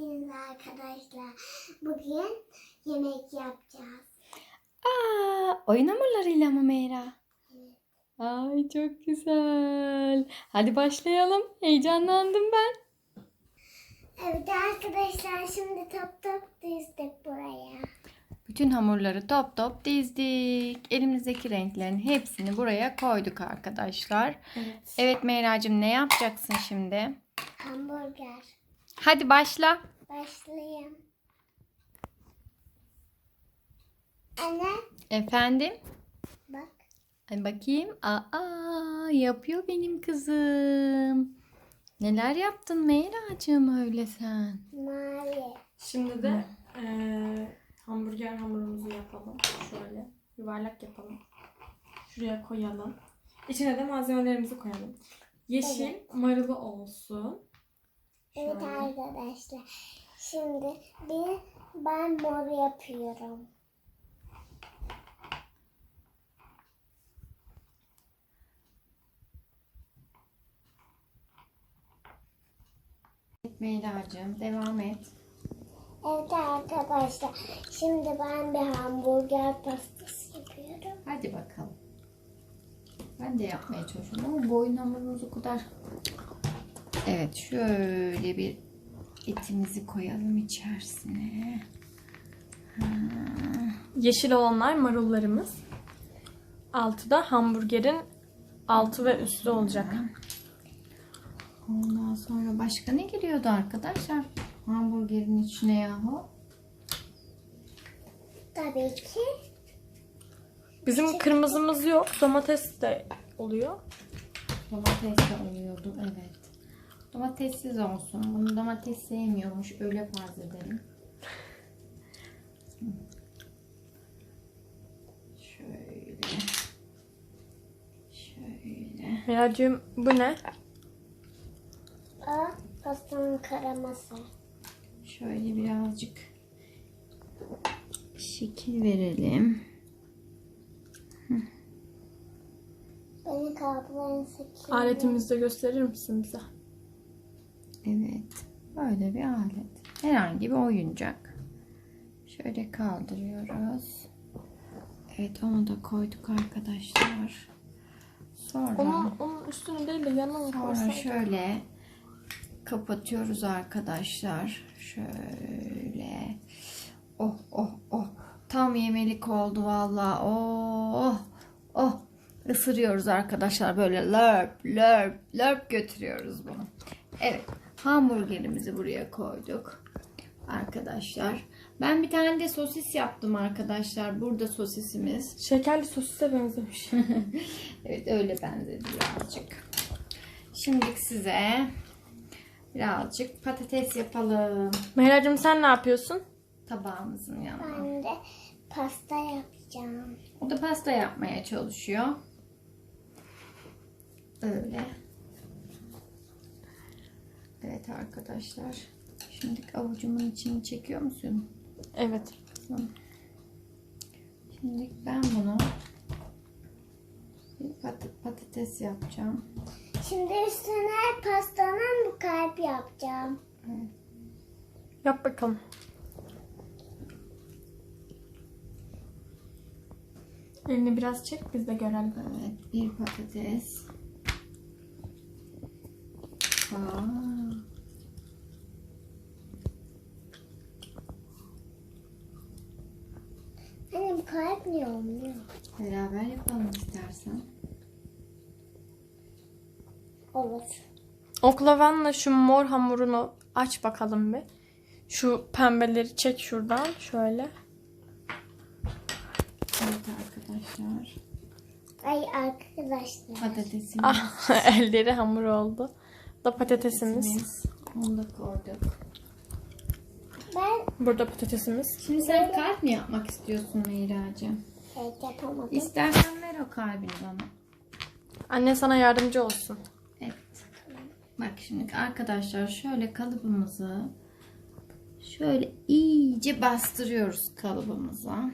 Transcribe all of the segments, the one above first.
Merhaba arkadaşlar. Bugün yemek yapacağız. Aa, oyun hamurlarıyla mı Meyra? Ay çok güzel. Hadi başlayalım. Heyecanlandım ben. Evet arkadaşlar şimdi top top dizdik buraya. Bütün hamurları top top dizdik. Elimizdeki renklerin hepsini buraya koyduk arkadaşlar. Evet. Evet Meyra'cığım ne yapacaksın şimdi? Hamburger. Hadi başla. Başlayayım. Anne Efendim? bak. Hadi bakayım. Aa, yapıyor benim kızım. Neler yaptın Meyra'cığım öyle sen? Mavi. Şimdi de eee, hamburger hamurumuzu yapalım. Şöyle yuvarlak yapalım. Şuraya koyalım. İçine de malzemelerimizi koyalım. Yeşil marulu olsun. Evet Şöyle. arkadaşlar. Şimdi bir ben mor yapıyorum. Meyra'cığım devam et. Evet arkadaşlar. Şimdi ben bir hamburger pastası yapıyorum. Hadi bakalım. Ben de yapmaya çalışıyorum ama boyun hamurumuz o kadar. Evet şöyle bir etimizi koyalım içerisine. Yeşil olanlar marullarımız. Altı da hamburgerin altı ve üstü olacak. Ondan sonra başka ne giriyordu arkadaşlar? Hamburgerin içine yahu. Tabii ki Bizim kırmızımız yok. Domates de oluyor. Domates de oluyordu evet. Domatessiz olsun. Bunu domates sevmiyormuş. Öyle farz edelim. Şöyle. Şöyle. Miracığım bu ne? o pastanın karaması. Şöyle birazcık şekil verelim. Beni kapıların sekiyor. Aletimizi de gösterir misin bize? Evet. Böyle bir alet. Herhangi bir oyuncak. Şöyle kaldırıyoruz. Evet onu da koyduk arkadaşlar. Sonra Onun, onun üstüne değil de yanına sonra şöyle kapatıyoruz arkadaşlar. Şöyle. Oh oh oh. Tam yemelik oldu valla. Oh oh. Isırıyoruz arkadaşlar. Böyle lörp lörp lörp götürüyoruz bunu. Evet. Hamburgerimizi buraya koyduk. Arkadaşlar. Ben bir tane de sosis yaptım arkadaşlar. Burada sosisimiz. Şekerli sosise benzemiş. Evet öyle benzedi birazcık. Şimdi size birazcık patates yapalım. Meyracığım sen ne yapıyorsun? Tabağımızın yanına. Ben de pasta yapacağım. O da pasta yapmaya çalışıyor. Öyle. Evet arkadaşlar. Şimdi avucumun içini çekiyor musun? Evet. Şimdi ben bunu bir pat- patates yapacağım. Şimdi üstüne pastanın bir kalp yapacağım. Yap bakalım. Elini biraz çek biz de görelim. Evet, bir patates. Aa, Hani bu kalp niye olmuyor? beraber yapalım istersen. Olur. Oklavanla şu mor hamurunu aç bakalım bir. Şu pembeleri çek şuradan şöyle. Evet arkadaşlar. Ay arkadaşlar. Patatesimiz. Ah elleri hamur oldu. Bu da patatesimiz. patatesimiz. Onu da koyduk. Ben Burada patatesimiz. Şimdi sen kalp mi yapmak istiyorsun Meyra'cığım? evet yapamadım. İstersen ver o kalbini bana. Anne sana yardımcı olsun. Bak şimdi arkadaşlar şöyle kalıbımızı şöyle iyice bastırıyoruz kalıbımıza.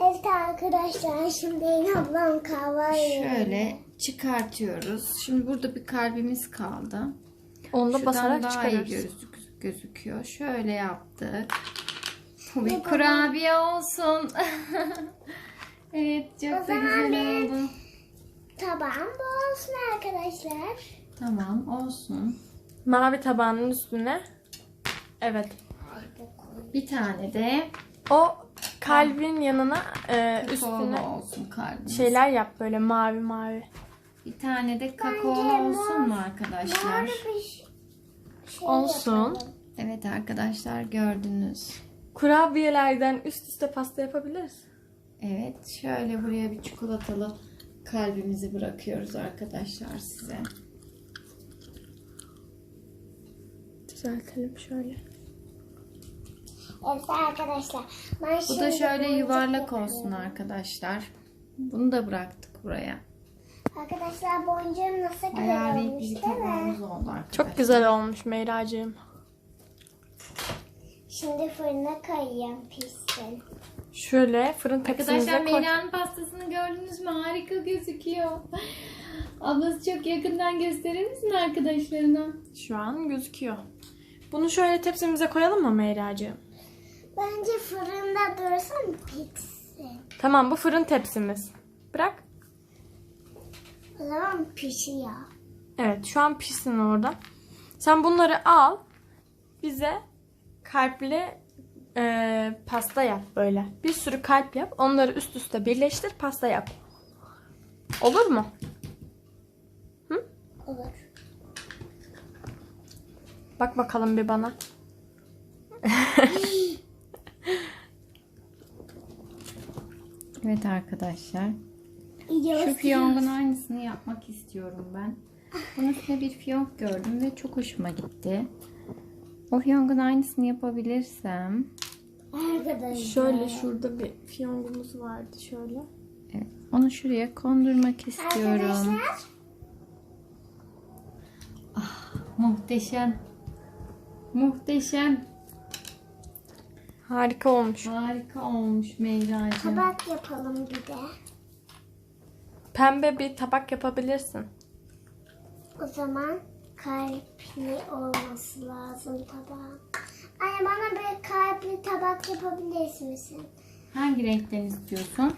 Evet arkadaşlar şimdi ablam kahve. Şöyle çıkartıyoruz. Şimdi burada bir kalbimiz kaldı. Onu da Şuradan basarak daha iyi çıkarırız. gözük- gözüküyor. Şöyle yaptık. Bu bir kurabiye olsun. evet çok da zaman güzel oldu. Tabağım bu olsun arkadaşlar. Tamam olsun. Mavi tabağının üstüne. Evet. Bir tane de O kalbin yanına e, kakaolu üstüne olsun kalbimiz. şeyler yap böyle mavi mavi. Bir tane de kakaolu olsun mu arkadaşlar? Şey Olsun. yapalım. Evet arkadaşlar gördünüz. Kurabiyelerden üst üste pasta yapabiliriz. Evet şöyle buraya bir çikolatalı kalbimizi bırakıyoruz arkadaşlar size. Düzeltelim şöyle. Evet arkadaşlar. Ben Bu da şöyle yuvarlak yapıyorum. olsun arkadaşlar. Bunu da bıraktık buraya. Arkadaşlar boncuğum nasıl güzel olmuş bir değil mi? oldu arkadaşlar. Çok güzel olmuş Meyracığım. Şimdi fırına koyayım pişsin. Şöyle fırın tepsimize Arkadaşlar koy. Meyra'nın pastasını gördünüz mü? Harika gözüküyor. Ablası çok yakından gösterir misin arkadaşlarına? Şu an gözüküyor. Bunu şöyle tepsimize koyalım mı Meyracığım? Bence fırında dursun pişsin. Tamam bu fırın tepsimiz. Bırak. O zaman pişiyor. Evet şu an pişsin orada. Sen bunları al. Bize kalpli e, pasta yap böyle. Bir sürü kalp yap. Onları üst üste birleştir pasta yap. Olur mu? Olur. Bak bakalım bir bana. Evet arkadaşlar. Şu fiyongun aynısını yapmak istiyorum ben. Bunun üstüne bir fiyonk gördüm ve çok hoşuma gitti. O fiyongun aynısını yapabilirsem. Arkadaşlar. Şöyle şurada bir fiyongumuz vardı şöyle. Evet, onu şuraya kondurmak istiyorum. Arkadaşlar. Muhteşem. Muhteşem. Harika olmuş. Harika olmuş Meyra'cığım. Tabak yapalım bir de. Pembe bir tabak yapabilirsin. O zaman kalpli olması lazım tabağın. Anne bana bir kalpli tabak yapabilir misin? Hangi renkten istiyorsun?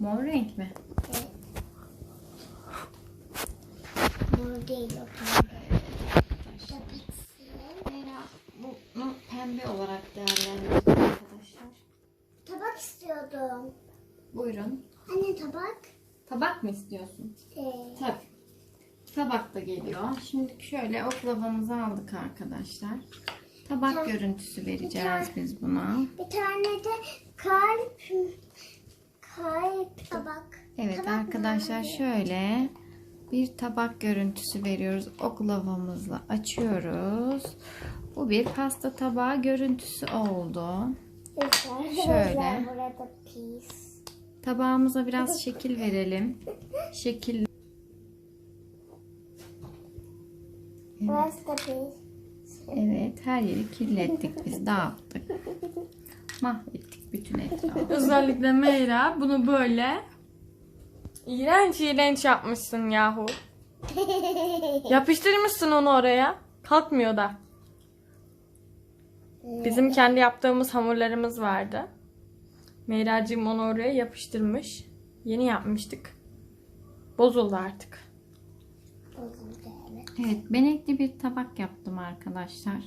Mor renk mi? Evet. Mor değil o pembe. Meyra bunu pembe olarak değerlendirdik arkadaşlar. Tabak Buyurun. Anne tabak. Tabak mı istiyorsun? Ee, Tabii. Tabak da geliyor. Şimdi şöyle oklavamızı aldık arkadaşlar. Tabak Tamam. görüntüsü vereceğiz biz buna. bir tane de kalp kalp tabak. Evet Tabak arkadaşlar nerede? şöyle bir tabak görüntüsü veriyoruz. Oklavamızla açıyoruz. Bu bir pasta tabağı görüntüsü oldu. Şöyle. Tabağımıza biraz şekil verelim. Şekil pis. Evet her yeri kirlettik biz dağıttık. Mahvettik bütün etrafı. Özellikle Meyra bunu böyle iğrenç iğrenç yapmışsın yahu. Yapıştırmışsın onu oraya. Kalkmıyor da. Bizim kendi yaptığımız hamurlarımız vardı. Meyracığım onu oraya yapıştırmış. Yeni yapmıştık. Bozuldu artık. Bozuldu evet. Evet benekli bir tabak yaptım arkadaşlar.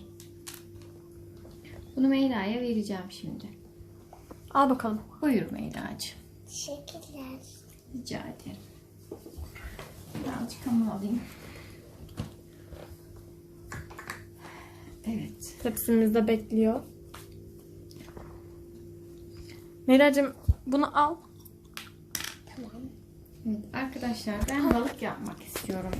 Bunu Meyra'ya vereceğim şimdi. Al bakalım. Buyur Meyra'cığım. Teşekkürler. Rica ederim. Birazcık hamur alayım. Evet. Tepsimizde bekliyor. Meyracığım bunu al. Tamam. Evet arkadaşlar ben balık yapmak istiyorum.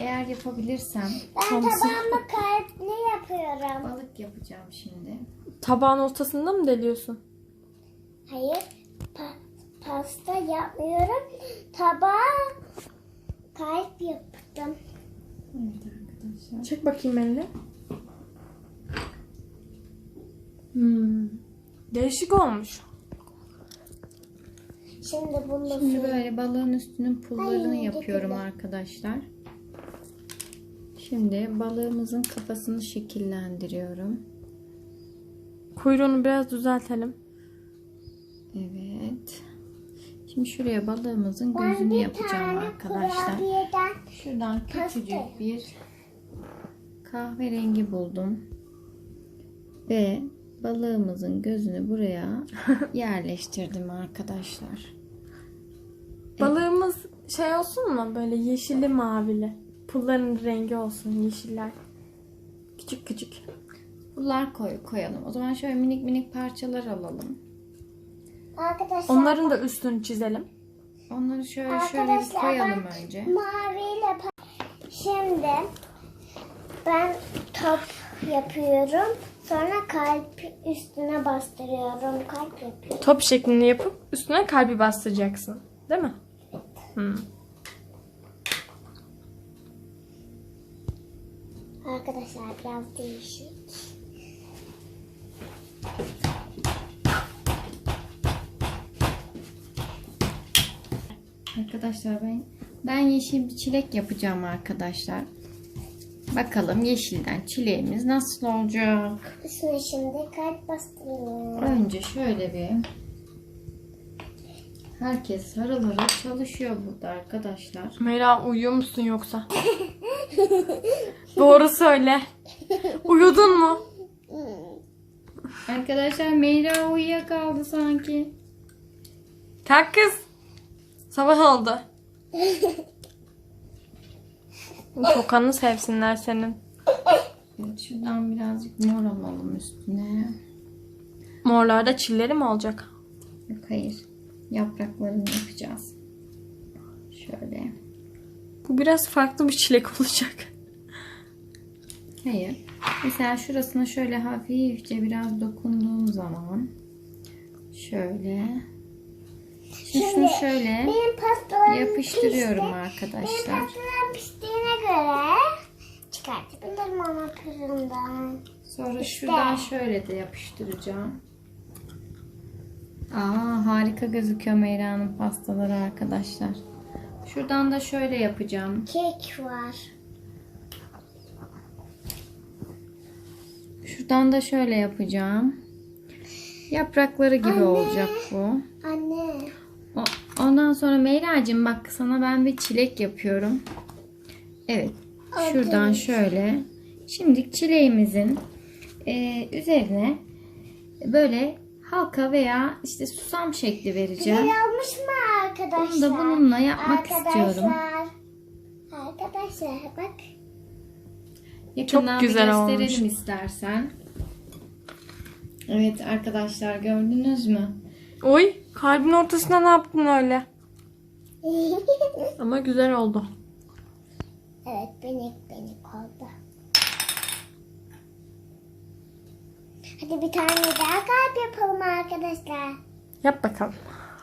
Eğer yapabilirsem Ben Hamsi. tabağımı kalpli yapıyorum. balık yapacağım şimdi. Tabağın ortasında mı deliyorsun? Hayır. pa- pasta yapmıyorum. Tabağa kalp yaptım. Evet arkadaşlar. Çek bakayım elini. Hmm. Değişik olmuş. Şimdi bunu Şimdi böyle balığın üstünün pullarını Ay, yapıyorum getirdim. arkadaşlar. Şimdi balığımızın kafasını şekillendiriyorum. Kuyruğunu biraz düzeltelim. Evet. Şimdi şuraya balığımızın Ben gözünü yapacağım arkadaşlar. Şuradan küçücük bir kahverengi buldum. Ve balığımızın gözünü buraya yerleştirdim arkadaşlar. Balığımız şey olsun mu? Böyle yeşilli mavili. Pulların rengi olsun yeşiller. Küçük küçük. Bunlar koy, koyalım. O zaman şöyle minik minik parçalar alalım. arkadaşlar Onların da üstünü çizelim. Onları şöyle şöyle bir koyalım ben önce. maviyle şimdi ben top yapıyorum. Sonra kalp üstüne bastırıyorum. Kalp yapıyorum. Top şeklini yapıp üstüne kalbi bastıracaksın. Değil mi? Hmm. Arkadaşlar biraz değişik. Arkadaşlar ben ben yeşil bir çilek yapacağım arkadaşlar. Bakalım yeşilden çileğimiz nasıl olacak? Üstüne şimdi kalp bastırıyorum. Önce şöyle bir Herkes sarıl sarıl çalışıyor burada arkadaşlar. Meyra uyuyor musun yoksa? Doğru söyle. Uyudun mu? Arkadaşlar Meyra uyuyakaldı sanki. Kalk kız. Sabah oldu. Kokanı sevsinler senin. Evet, şuradan birazcık mor alalım üstüne. Morlarda çilleri mi olacak? Yok hayır. Yapraklarını yapacağız. Şöyle. Bu biraz farklı bir çilek olacak. Hayır. Mesela şurasına şöyle hafifçe biraz dokunduğum zaman şöyle. Şimdi şunu şöyle yapıştırıyorum pişti. Benim arkadaşlar. Göre çıkartabilirim ama fırından. Sonra şuradan şöyle de yapıştıracağım. Aa harika gözüküyor Meyra'nın pastaları arkadaşlar. Şuradan da şöyle yapacağım. Kek var. Şuradan da şöyle yapacağım. Yaprakları gibi olacak bu. Anne. O- Ondan sonra Meyra'cığım bak sana ben bir çilek yapıyorum. Evet. Şuradan şöyle. Şimdi çileğimizin e, üzerine böyle halka veya işte susam şekli vereceğim. Güzel olmuş mu arkadaşlar? Bunu da bununla yapmak istiyorum. Arkadaşlar bak. Yakından Çok güzel bir olmuş. gösterelim istersen. Evet arkadaşlar gördünüz mü? Oy kalbin ortasına ne yaptın öyle? Ama güzel oldu. Evet benik benik oldu. Hadi bir tane daha kalp yapalım arkadaşlar. Yap bakalım.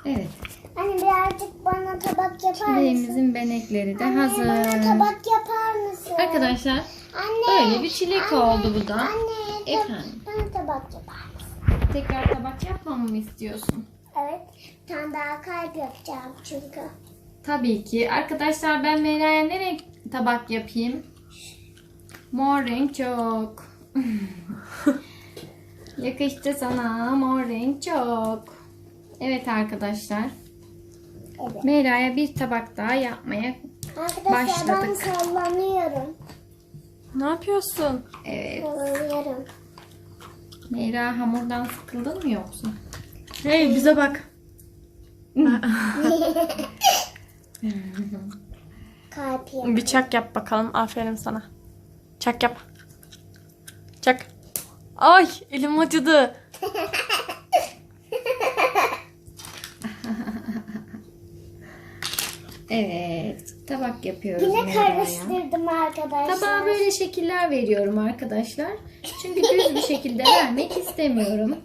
Evet. Anne birazcık bana tabak yapar mısın? Çileğimizin benekleri de Anne hazır. bana tabak yapar mısın? Arkadaşlar Anne. böyle bir çilek oldu bu da. Anne tab- Efendim? bana tabak yapar mısın? Tekrar tabak yapmamı mı istiyorsun? Evet. Bir tane daha kalp yapacağım çünkü. Tabii ki. Arkadaşlar ben Meyra'ya ne renk tabak yapayım? Mor renk çok. Yakıştı sana mor renk çok. Evet arkadaşlar. Evet. Meyra'ya bir tabak daha yapmaya Arkadaşlar ben Başladık. sallanıyorum. Ne yapıyorsun? Evet. Sallanıyorum. Meyra hamurdan sıkıldın mı yoksa? Hey bize bak. kalp yap. Bir çak yap bakalım. Aferin sana. Çak yap. Çak. Ay elim acıdı. Evet. Tabak yapıyoruz Yine karıştırdım arkadaşlar. Tabağa böyle şekiller veriyorum arkadaşlar. Çünkü düz bir şekilde vermek istemiyorum.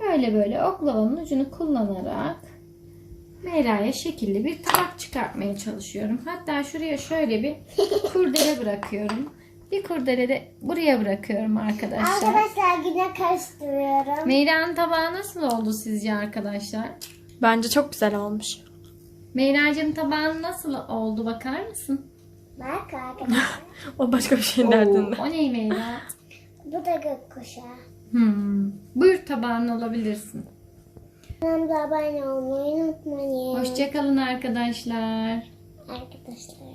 Böyle böyle oklavanın ucunu kullanarak Meyra'ya şekilli bir tabak çıkartmaya çalışıyorum. Hatta şuraya şöyle bir kurdele bırakıyorum. Bir kurdele de buraya bırakıyorum arkadaşlar. Arkadaşlar yine karıştırıyorum. Meyra'nın tabağı nasıl oldu sizce arkadaşlar? Bence çok güzel olmuş. Meyra'cığım tabağın nasıl oldu bakar mısın? Bak arkadaşlar. O başka bir şey Oo, derdinde. o ne Meyra? Bu da gökkuşağı. Hmm. Buyur tabağını alabilirsin. Kanalımıza abone olmayı unutmayın. Hoşçakalın arkadaşlar. Arkadaşlar.